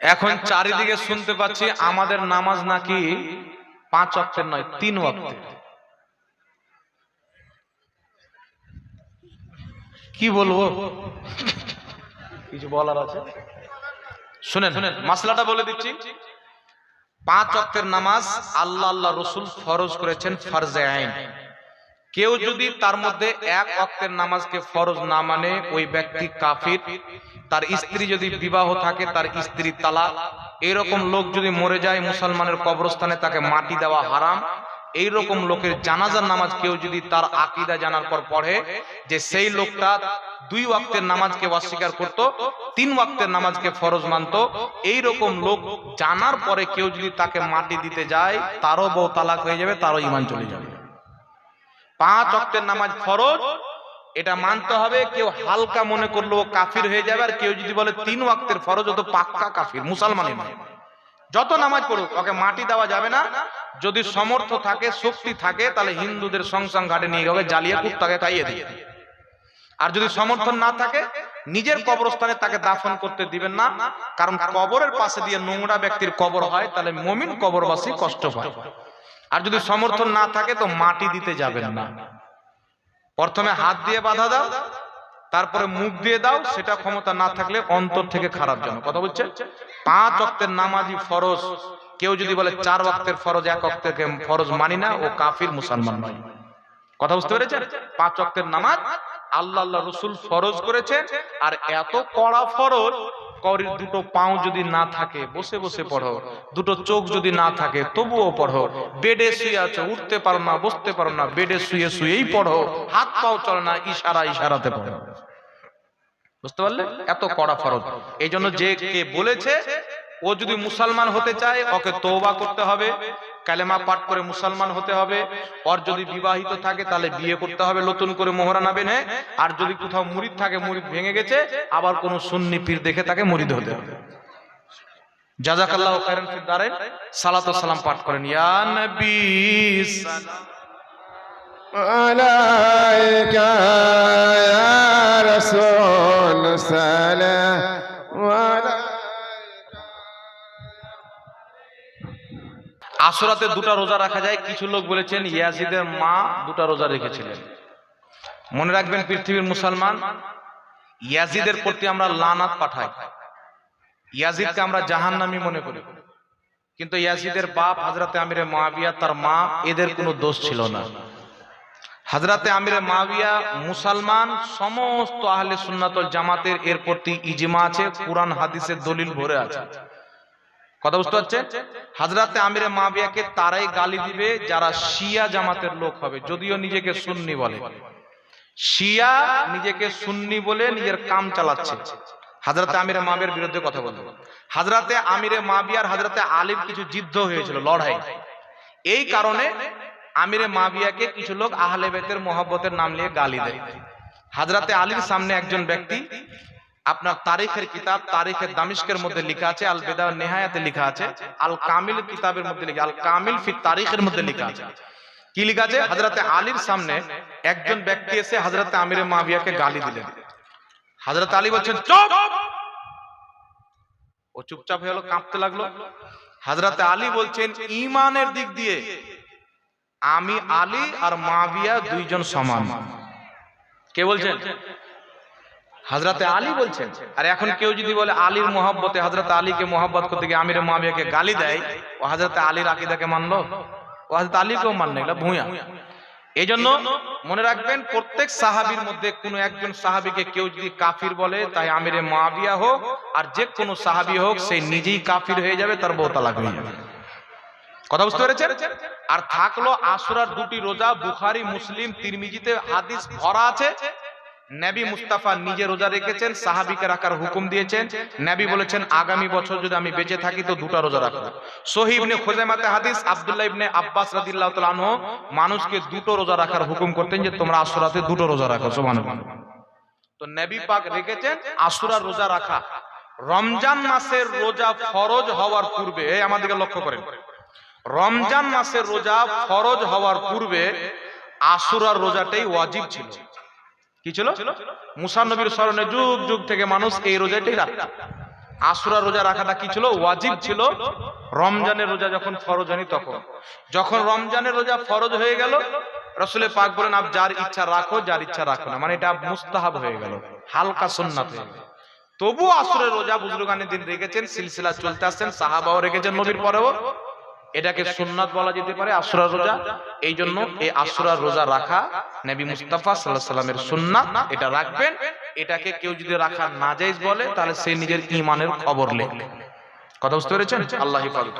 এখন চারিদিকে শুনতে পাচ্ছি আমাদের নামাজ নাকি পাঁচ অক্টের নয় তিন অক্টের কি বলব? কিছু বলার আছে? শুনেন শুনেন মাসলাটা বলে দিচ্ছি। পাঁচ অক্টের নামাজ আল্লাহ আল্লাহ রসুল ফরজ করেছেন ফরজে আইন। কেউ যদি তার মধ্যে এক অক্তের নামাজকে ফরজ না মানে ওই ব্যক্তি কাফির, তার স্ত্রী যদি বিবাহ থাকে, তার স্ত্রী তালা এরকম লোক যদি মরে যায়, মুসলমানের কবরস্থানে তাকে মাটি দেওয়া হারাম। এই রকম লোকের জানাজার নামাজ কেউ যদি তার আকিদা জানার পর পড়ে যে সেই লোকটা দুই ওয়াক্তের নামাজকে অস্বীকার করত, তিন ওয়াক্তের নামাজকে ফরজ মানত এই রকম লোক জানার পরে কেউ যদি তাকে মাটি দিতে যায়, তারও বউ তালাক হয়ে যাবে, তারও ইমান চলে যাবে। পাঁচ অক্টের নামাজ ফরজ, এটা মানতে হবে, কেউ হালকা মনে করল কাফির হয়ে যাবে, আর কেউ যদি বলে তিন ওয়াক্তের ফরজ অত পাক্কা কাফির, মুসলমানই নয়। যত নামাজ পড়ুক, ওকে মাটি দেওয়া যাবে না। যদি সমর্থ থাকে, শক্তি থাকে, তাহলে হিন্দুদের সংসাং ঘাটে নিয়ে গেলে জ্বালিয়ে কুত্তাকে খাইয়ে দিয়ে আর যদি সমর্থন না থাকে, নিজের কবরস্থানে তাকে দাফন করতে দিবেন না, কারণ কবরের পাশে দিয়ে নোংরা ব্যক্তির কবর হয়, তাহলে মমিন কবরবাসী কষ্ট পায়। আর যদি সমর্থন না থাকে তো মাটি দিতে যাবেন না। প্রথমে হাত দিয়ে বাধা দাও, তারপরে মুখ দিয়ে দাও, সেটা ক্ষমতা না থাকলে অন্তর থেকে খারাপ জন্য কথা বলছে? পাঁচ অক্তের নামাজি ফরজ। কেউ যদি বলে চার অক্তের ফরজ, এক অক্তের ফরজ মানি না, ও কাফির, মুসলমান নয়। কথা বুঝতে পেরেছেন? পাঁচ অক্তের নামাজ, আল্লাহ আল্লাহ রসুল ফরজ করেছেন, আর এত কড়া ফরজ করির দুটো পাও যদি না থাকে, বসে বসে পড়ো। দুটো চোখ যদি না থাকে, তবুও পড়ো। বেডে শুয়ে আছো, উঠতে পারো না, বসতে পারো না, বেডে শুয়ে শুয়েই পড়ো। হাত পাও চলে না, ইশারা ইশারাতে পড়ো। বুঝতে পারলে? এত কড়া ফরজ। এই যে কে বলেছে, ও যদি মুসলমান হতে চায়, ওকে তৌবা করতে হবে। কালেমা পাঠ করে মুসলমান হতে হবে। ওর যদি বিবাহিত থাকে, তাহলে বিয়ে করতে হবে, নতুন করে মোহরানা বেনে আর যদি কোথাও মুড়িদ থাকে মুড়িদ ভেঙে গেছে, আবার কোনো সুন্নি পীর দেখে তাকে মুড়িদ হতে হবে। সালাম পাঠ করেন। ইয়া আসরাতে দুটা রোজা রাখা যায়। কিছু লোক বলেছেন ইয়াজিদের মা দুটা রোজা রেখেছিলেন। মনে রাখবেন পৃথিবীর মুসলমান, ইয়াজিদের প্রতি আমরা লানাত পাঠাই। ইয়াজিদকে আমরা জাহান্নামী মনে করি। কিন্তু ইয়াজিদের বাপ হাজরাতে আমিরে মাবিয়া তার মা, এদের কোনো দোষ ছিল না। হাজরাতে আমিরে মাবিয়া মুসলমান, সমস্ত আহলে সুন্নাতল জামাতের এর প্রতি ইজমা আছে, কোরআন, হাদিসের দলিল ভরে আছে। কথা বুঝতে পারছেন? হাজরাতে আমিরে মাবিয়াকে তারাই গালি দিবে, যারা শিয়া জামাতের লোক হবে, যদিও নিজেকে সুন্নি বলে। শিয়া নিজেকে সুন্নি বলে নিজের কাম চালাচ্ছে। হাজরাতে আমিরে মাবিয়ার বিরুদ্ধে কথা বলতে হাজরাতে আমিরে মাবিয়ার হাজরাতে আলীর কিছু যুদ্ধ হয়েছিল, লড়াই। এই কারণে আমিরে মাবিয়াকে কিছু লোক আহলে বেতের মোহাব্বতের নাম নিয়ে গালি দেয়। হাজরাতে আলীর সামনে একজন ব্যক্তি আপনার তারিখের কিতাব, তারিখের দামিশকের মধ্যে লেখা আছে আল বেদা নেহায়াতে লেখা আছে আল কামিল কিতাবের মধ্যে লেখা আল কামিল ফি তারিখের মধ্যে লেখা আছে। কি লেখা আছে? হাজরাতে আলীর সামনে একজন ব্যক্তি এসে হাজরাতে আমিরে মাবিয়াকে গালি দিলেন। হাজরাতে আলী বলছেন, চুপ! ও চুপচাপ হয়ে গেল, কাঁপতে লাগল। হাজরাতে আলী বলছেন ইমানের দিক দিয়ে আমি আলী আর মাবিয়া দুইজন সমান। কে বলছেন? হাজরাতে আলী বলছেন আর এখন কেউ যদি বলে আলীর মোহাব্বতে হাজরাতে আলীকে মোহাব্বত করতে গিয়ে আমির মাবিয়াকে গালি দেয় ও হাজরাতে আলীর আকিদাকে মানলো? ও হাজরত আলীকেও মানলো এগুলো ভূয়া। এই জন্য মনে রাখবেন প্রত্যেক সাহাবির মধ্যে কোনো একজন সাহাবিকে কেউ যদি কাফির বলে তাই আমিরে মাবিয়া হোক আর যে কোনো সাহাবি হোক সে নিজেই কাফির হয়ে যাবে তার বউ তালাক হয়ে যাবে। কথা বুঝতে পেরেছেন? আর থাকল আসরার দুটি রোজা বুখারি মুসলিম তিরমিজিতে হাদিস ভরা আছে নবী মুস্তাফা নিজে রোজা রেখেছেন, সাহাবিকে রাখার হুকুম দিয়েছেন। নবী বলেছেন, আগামী বছর যদি আমি বেঁচে থাকি, তো দুটা রোজা রাখব। সহি ইবনে খুজাইমাতে হাদিস, আব্দুল্লাহ ইবনে আব্বাস রাদিয়াল্লাহু তাআলা আনহু মানুষকে দুটো রোজা রাখার হুকুম করতেন যে, তোমরা আসরাতে দুটো রোজা রাখো। সুবহানাল্লাহ। তো নবী পাক রেখেছেন আসুরার রোজা রাখা। রমজান মাসের রোজা ফরজ হওয়ার পূর্বে, এই আমাদেরকে লক্ষ্য করেন। রমজান মাসের রোজা ফরজ হওয়ার পূর্বে আসুরার রোজাটাই ওয়াজিব ছিল। কি ছিল? মুসা নবীর স্মরণে যুগ যুগ থেকে মানুষ এই রোজাটাই রাখত আশুরা রোজা রাখাটা কি ছিল? ওয়াজিব ছিল। রমজানের রোজা যখন ফরজ হয়নি তখন। যখন রমজানের রোজা ফরজ হয়ে গেল রসুলে পাক বলেন আপ যার ইচ্ছা রাখো যার ইচ্ছা রাখো না। মানে এটা মুস্তাহাব হয়ে গেল হালকা সুন্নাত হয়ে গেল। তবু আসরের রোজা বুজরুগানের দিন রেখেছেন সিলসিলা চলতে আসছেন সাহাবাও রেখেছেন নবীর পরেও। এটাকে সুন্নাত বলা যেতে পারে আশুরা রোজা। এই জন্য এই আশুরা রোজা রাখা নবী মুস্তাফা সাল্লাহ সাল্লামের সুন্নাত এটা রাখবেন। এটাকে কেউ যদি রাখা না যাইজ বলে তাহলে সে নিজের ইমানের খবর লেখবে কথা বুঝতে পেরেছেন? আল্লাহ হিফাজত।